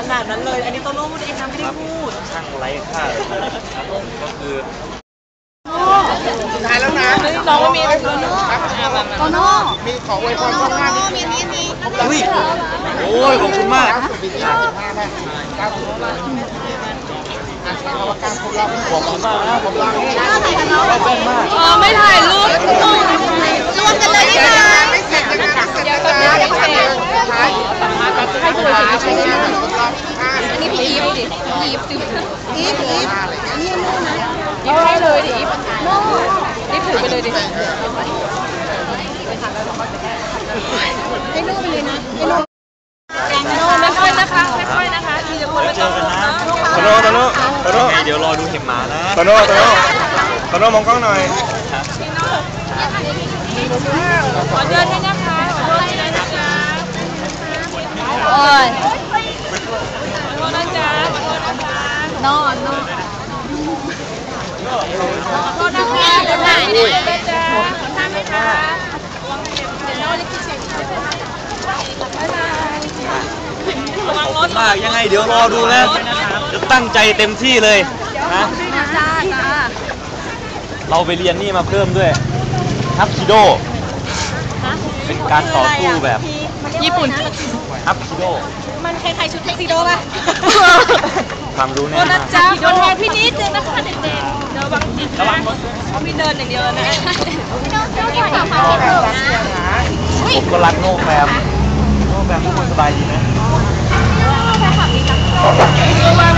โตโน่พูดเองนะไม่ได้พูดช่างไร้ค่าเลยครับผมก็คือสุดท้ายแล้วนะน้องก็มีโตโน่โตโน่มีของไว้พรช่องห้านี่มีมีมีอุ้ยโอ้ยขอบคุณมากเก้าสิบปีที่ห้าสิบห้าได้เก้าสิบห้าอะใช้คำว่าการครบรอบขอบคุณมากนะผมรักเราเป็นมากเออไม่ถ่ายรูป อันนี้พี่อีฟดิอีฟอีฟอีฟนี่นู่นนะยิ้มให้เลยดิอีฟรีบถือไปเลยดิให้นู่นไปเลยนะให้นู่นไม่ค่อยนะคะไม่ค่อยนะคะทีละคนไว้ละเจคอนกันนะโตโน่โตโน่โตโน่ไงเดี๋ยวรอดูเห็บหมานะโตโน่โตโน่โตโน่มองกล้องหน่อยขอเดินให้นะคะขอโทษด้วยนะคะ โอ้ย ขอโทษนะจ๊ะขอโทษ นะคะนอนนอนขอโทษนะคะเดี๋ยวถ่ายนะจ๊ะขอทานไหมคะเดี๋ยวน้องจะคิดเสียงบ๊ายบายระวังรถมากยังไงเดี๋ยวรอดูนะจะตั้งใจเต็มที่เลยนะเราไปเรียนนี่มาเพิ่มด้วยฮับคิโด เป็นการต่อสู้แบบ ญี่ปุ่นฮับคิโด มันคล้ายๆชุดเท็กซิโดป่ะความรู้โทแน่ษนะมากจ๊ะขอโทษพี่นิดนึงนะคะเด็กๆเดี๋ยววางจิตระวังรถเพราะพี่เดินอย่างเดียวแล้วนะผมก็รักโน่แฟมโน่แฟมทุกคนสบายดีไหมระวังรถระวังรถนะคะ